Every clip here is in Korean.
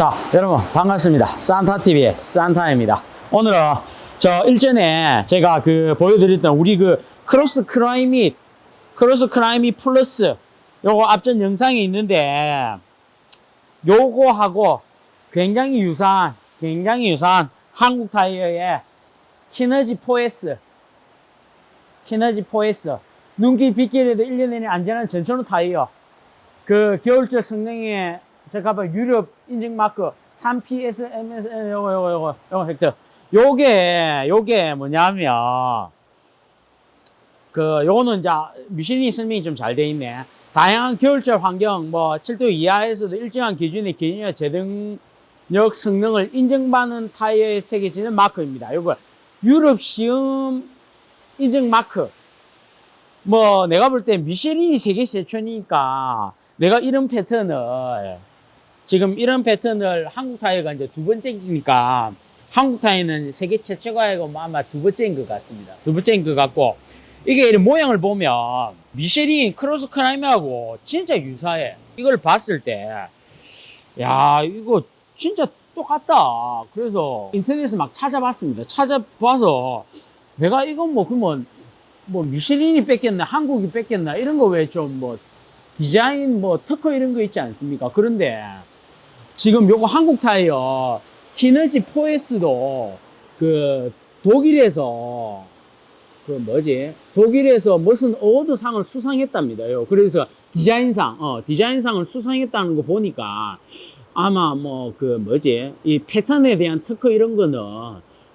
자, 여러분 반갑습니다. 산타TV의 산타입니다. 오늘은 저 일전에 제가 그 보여드렸던 우리 그 크로스 크라이밋, 크로스 크라이밋 플러스 요거 앞전 영상이 있는데 요거하고 굉장히 유사한, 굉장히 유사한 한국 타이어의 키너지 4S, 키너지 4S 눈길 빗길에도 1년 내내 안전한 전천후 타이어 그 겨울철 성능에 잠깐만 유럽 인증 마크 3PSMS 요거 요거 요거 요거 획득. 요게 요게 뭐냐면 그 요거는 이제 미슐린 설명이 좀 잘 돼 있네. 다양한 겨울철 환경 뭐 7도 이하에서도 일정한 기준의 기준과 제동력 성능을 인정받는 타이어에 새겨지는 마크입니다. 요거 유럽 시험 인증 마크. 뭐 내가 볼 때 미쉐린이 세계 최초니까 내가 이런 패턴을 지금 이런 패턴을 한국 타이어가 이제 두 번째니까 한국 타이어는 세계 최초가 아니고 뭐 아마 두 번째인 것 같습니다. 두 번째인 것 같고 이게 모양을 보면 미쉐린 크로스 크라임하고 진짜 유사해. 이걸 봤을 때 야 이거 진짜 똑같다. 그래서 인터넷에 막 찾아봤습니다. 찾아봐서 내가 이건 뭐 그러면 뭐 미쉐린이 뺏겼나 한국이 뺏겼나 이런 거 왜 좀 뭐 디자인 뭐 특허 이런 거 있지 않습니까? 그런데 지금 요거 한국 타이어 키너지 4S도 그 독일에서 그 뭐지 독일에서 무슨 어워드상을 수상했답니다요. 그래서 디자인상 어 디자인상을 수상했다는 거 보니까 아마 뭐 그 뭐지 이 패턴에 대한 특허 이런 거는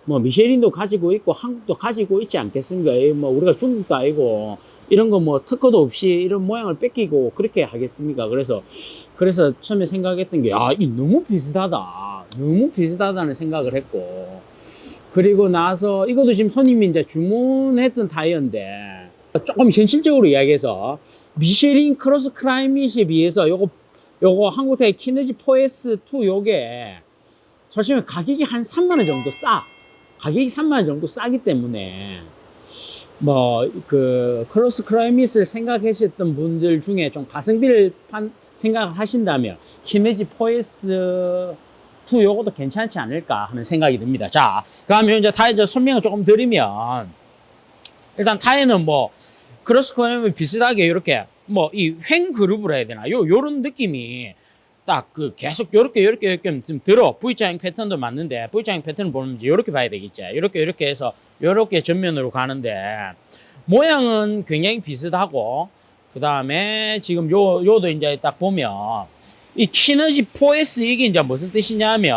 뭐 미쉐린도 가지고 있고 한국도 가지고 있지 않겠습니까? 이뭐 우리가 중국도 아니고 이런 거 뭐 특허도 없이 이런 모양을 뺏기고 그렇게 하겠습니까? 그래서 그래서 처음에 생각했던 게 아, 이 너무 비슷하다. 너무 비슷하다는 생각을 했고 그리고 나서 이것도 지금 손님이 이제 주문했던 타이어인데 조금 현실적으로 이야기해서 미쉐린 크로스 크라이밋에 비해서 요거 요거 한국 타이어 키네지 4S2 요게 솔직히 가격이 한 3만 원 정도 싸. 가격이 3만 원 정도 싸기 때문에 뭐 그 크로스 크라이밋을 생각하셨던 분들 중에 좀 가성비를 판, 생각을 하신다면 키메지 4S 2 요것도 괜찮지 않을까 하는 생각이 듭니다. 자, 그러면 이제 타이어 설명을 조금 드리면 일단 타이어는 뭐 크로스 크라이밋 비슷하게 이렇게 뭐 이 횡 그룹을 해야 되나? 요 요런 느낌이 딱그 계속 요렇게 요렇게 이렇게 좀 들어. V자형 패턴도 맞는데 V자형 패턴을 보면 이제 요렇게 봐야 되겠지. 요렇게 요렇게 해서 요렇게 전면으로 가는데 모양은 굉장히 비슷하고 그 다음에 지금 요 요도 이제 딱 보면 이 키너지 4S 이게 이제 무슨 뜻이냐면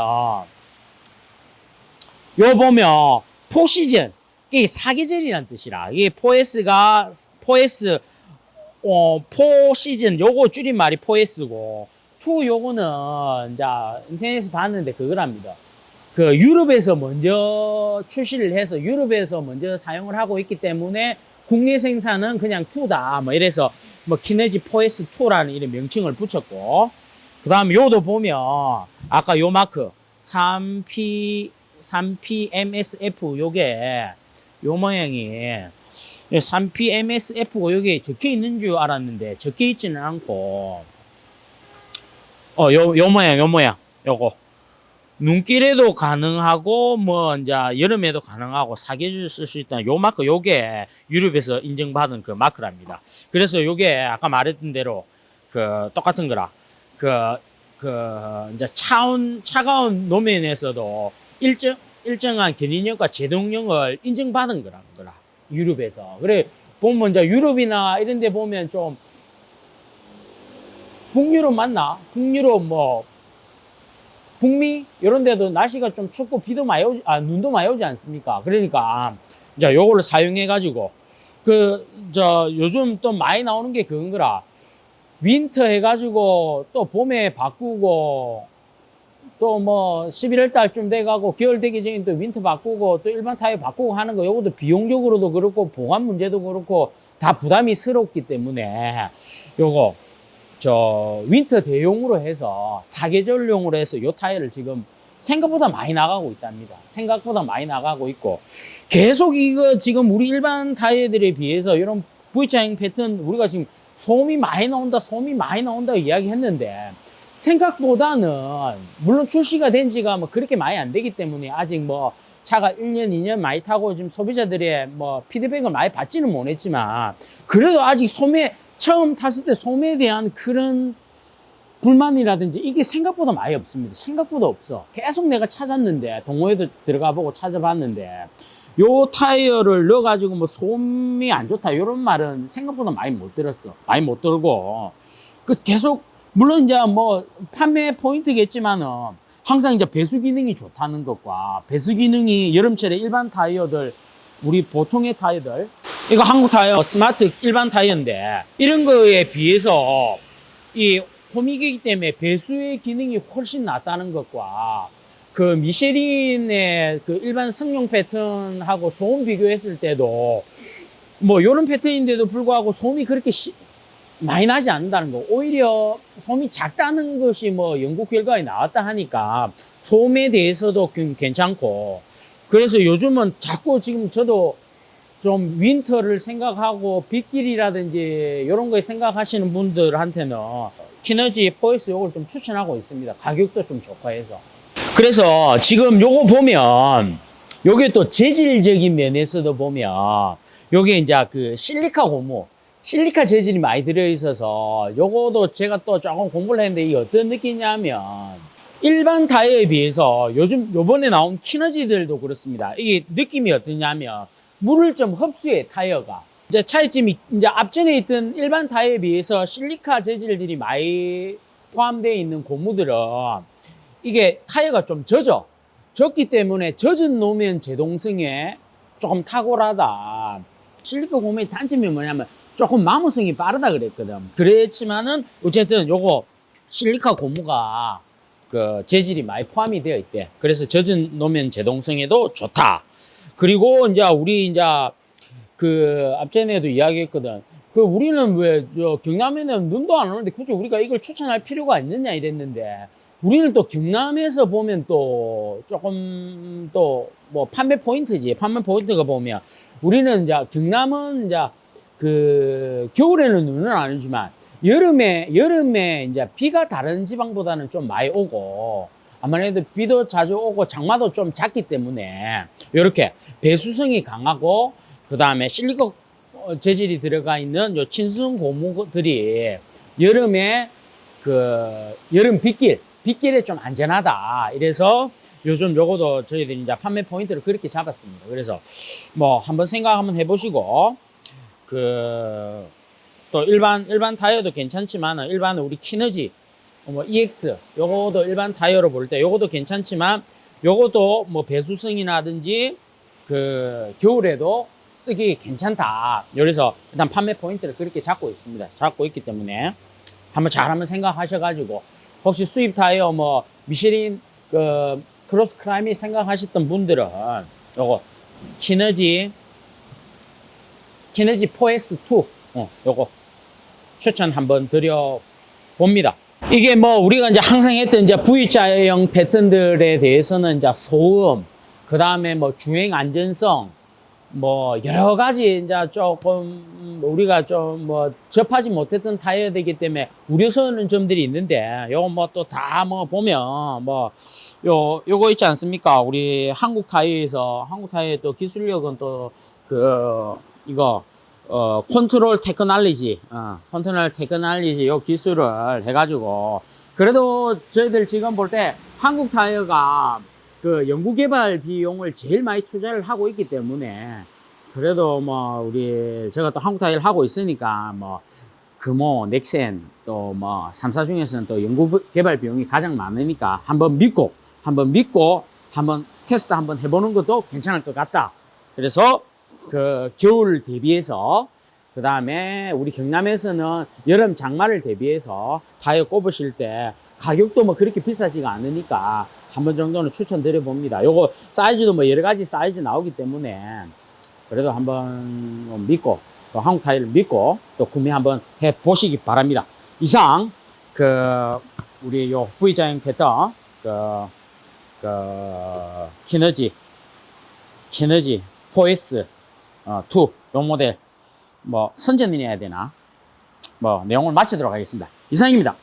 요 보면 포시즌 이게 사계절이란 뜻이라 이게 4S가 4S 어, 4시즌 요거 줄임말이 4S고 2 요거는 이제 인터넷에서 봤는데 그거랍니다. 그 유럽에서 먼저 출시를 해서 유럽에서 먼저 사용을 하고 있기 때문에 국내 생산은 그냥 2다. 뭐 이래서 뭐 키네지 4S2라는 이런 명칭을 붙였고 그 다음 요도 보면 아까 요 마크 3P 3PMSF 요게 요 모양이 3PMSF고 여기 적혀 있는 줄 알았는데 적혀 있지는 않고 어, 요, 요 모양, 요 모양, 요거. 눈길에도 가능하고, 뭐, 이제, 여름에도 가능하고, 사계절 쓸 수 있다. 요 마크, 요게 유럽에서 인정받은 그 마크랍니다. 그래서 요게 아까 말했던 대로, 그, 똑같은 거라. 그, 그, 이제 차온, 차가운 노면에서도 일정, 일정한 견인력과 제동력을 인정받은 거라, 거라. 유럽에서. 그래, 보면 이제 유럽이나 이런 데 보면 좀, 북유럽 맞나? 북유럽 뭐 북미 이런 데도 날씨가 좀 춥고 비도 많이 오지 아 눈도 많이 오지 않습니까? 그러니까 이제 요거를 사용해 가지고 그 저 요즘 또 많이 나오는 게 그건 거라 윈터 해 가지고 또 봄에 바꾸고 또 뭐 11월 달쯤 돼 가고 겨울 되기 전에 또 윈터 바꾸고 또 일반 타이어 바꾸고 하는 거 요것도 비용적으로도 그렇고 보관 문제도 그렇고 다 부담이 스럽기 때문에 요거 저 윈터 대용으로 해서 사계절용으로 해서 요 타이어를 지금 생각보다 많이 나가고 있답니다. 생각보다 많이 나가고 있고 계속 이거 지금 우리 일반 타이어들에 비해서 이런 V자형 패턴 우리가 지금 소음이 많이 나온다, 소음이 많이 나온다 이야기했는데 생각보다는 물론 출시가 된 지가 뭐 그렇게 많이 안 되기 때문에 아직 뭐 차가 1년, 2년 많이 타고 지금 소비자들의 뭐 피드백을 많이 받지는 못했지만 그래도 아직 소매 처음 탔을 때 소매에 대한 그런 불만이라든지 이게 생각보다 많이 없습니다. 생각보다 없어. 계속 내가 찾았는데 동호회도 들어가 보고 찾아봤는데 요 타이어를 넣어가지고 뭐 소음이 안 좋다 이런 말은 생각보다 많이 못 들었어. 많이 못 들고 그 계속 물론 이제 뭐 판매 포인트겠지만은 항상 이제 배수 기능이 좋다는 것과 배수 기능이 여름철에 일반 타이어들 우리 보통의 타이어들 이거 한국 타이어 스마트 일반 타이어인데 이런 거에 비해서 이 호미기이기 때문에 배수의 기능이 훨씬 낫다는 것과 그 미쉐린의 그 일반 승용 패턴하고 소음 비교했을 때도 뭐 요런 패턴인데도 불구하고 소음이 그렇게 시- 많이 나지 않는다는 거. 오히려 소음이 작다는 것이 뭐 연구 결과에 나왔다 하니까 소음에 대해서도 좀 괜찮고 그래서 요즘은 자꾸 지금 저도 좀 윈터를 생각하고 빗길이라든지 이런 거에 생각하시는 분들한테는 키너지 포이스 요걸 좀 추천하고 있습니다. 가격도 좀 좋고 해서. 그래서 지금 요거 보면 요게 또 재질적인 면에서도 보면 요게 이제 그 실리카 고무 실리카 재질이 많이 들어있어서 요거도 제가 또 조금 공부를 했는데 이게 어떤 느낌이냐면 일반 타이어에 비해서 요즘 요번에 나온 키너지들도 그렇습니다. 이게 느낌이 어떠냐면 물을 좀 흡수해 타이어가. 이제 차이점이 이제 앞전에 있던 일반 타이어에 비해서 실리카 재질들이 많이 포함되어 있는 고무들은 이게 타이어가 좀 젖어. 젖기 때문에 젖은 노면 제동성에 조금 탁월하다. 실리카 고무의 단점이 뭐냐면 조금 마모성이 빠르다 그랬거든. 그랬지만은 어쨌든 요거 실리카 고무가 그 재질이 많이 포함이 되어 있대. 그래서 젖은 노면 제동성에도 좋다. 그리고 이제 우리 이제 그 앞전에도 이야기했거든. 그 우리는 왜 저 경남에는 눈도 안 오는데 굳이 우리가 이걸 추천할 필요가 있느냐 이랬는데 우리는 또 경남에서 보면 또 조금 또 뭐 판매 포인트지. 판매 포인트가 보면 우리는 이제 경남은 이제 그 겨울에는 눈은 안 오지만 여름에 여름에 이제 비가 다른 지방보다는 좀 많이 오고 아무래도 비도 자주 오고 장마도 좀 작기 때문에 이렇게 배수성이 강하고 그 다음에 실리콘 어, 재질이 들어가 있는 요 친순 고무들이 여름에 그 여름 빗길 빗길에 좀 안전하다. 이래서 요즘 요거도 저희들이 이제 판매 포인트를 그렇게 잡았습니다. 그래서 뭐 한번 생각 한번 해보시고 그 또 일반 일반 타이어도 괜찮지만 일반 우리 키너지 뭐 EX 요거도 일반 타이어로 볼 때 요거도 괜찮지만 요것도 뭐 배수성이라든지 그 겨울에도 쓰기 괜찮다. 그래서 일단 판매 포인트를 그렇게 잡고 있습니다. 잡고 있기 때문에 한번 잘 한번 생각하셔가지고 혹시 수입 타이어 뭐 미쉐린 그 크로스 클라이밍 생각하셨던 분들은 요거 키너지 키너지 4S2 어, 요거 추천 한번 드려 봅니다. 이게 뭐 우리가 이제 항상 했던 이제 V자형 패턴들에 대해서는 이제 소음, 그 다음에 뭐 주행 안전성, 뭐 여러 가지 이제 조금 우리가 좀 뭐 접하지 못했던 타이어이기 때문에 우려스러운 점들이 있는데 요거 뭐 또 다 뭐 보면 뭐 요 요거 있지 않습니까? 우리 한국 타이어에서 한국 타이어의 또 기술력은 또 그 이거 어, 컨트롤 테크놀리지, 어, 컨트롤 테크놀리지 요 기술을 해가지고, 그래도 저희들 지금 볼 때 한국 타이어가 그 연구개발 비용을 제일 많이 투자를 하고 있기 때문에, 그래도 뭐, 우리, 제가 또 한국 타이어를 하고 있으니까, 뭐, 금호, 넥센, 또 뭐, 3사 중에서는 또 연구개발 비용이 가장 많으니까, 한번 믿고, 한번 믿고, 한번 테스트 한번 해보는 것도 괜찮을 것 같다. 그래서, 그 겨울 대비해서 그 다음에 우리 경남에서는 여름 장마를 대비해서 타이어 꼽으실 때 가격도 뭐 그렇게 비싸지가 않으니까 한 번 정도는 추천드려 봅니다. 요거 사이즈도 뭐 여러 가지 사이즈 나오기 때문에 그래도 한번 뭐 믿고 또 한국 타이어를 믿고 또 구매 한번 해 보시기 바랍니다. 이상 그 우리 요 V자형 패턴 그, 그 키너지 키너지 4S 어, 2, 요 모델, 뭐, 선전이해야 되나? 뭐, 내용을 마치도록 하겠습니다. 이상입니다.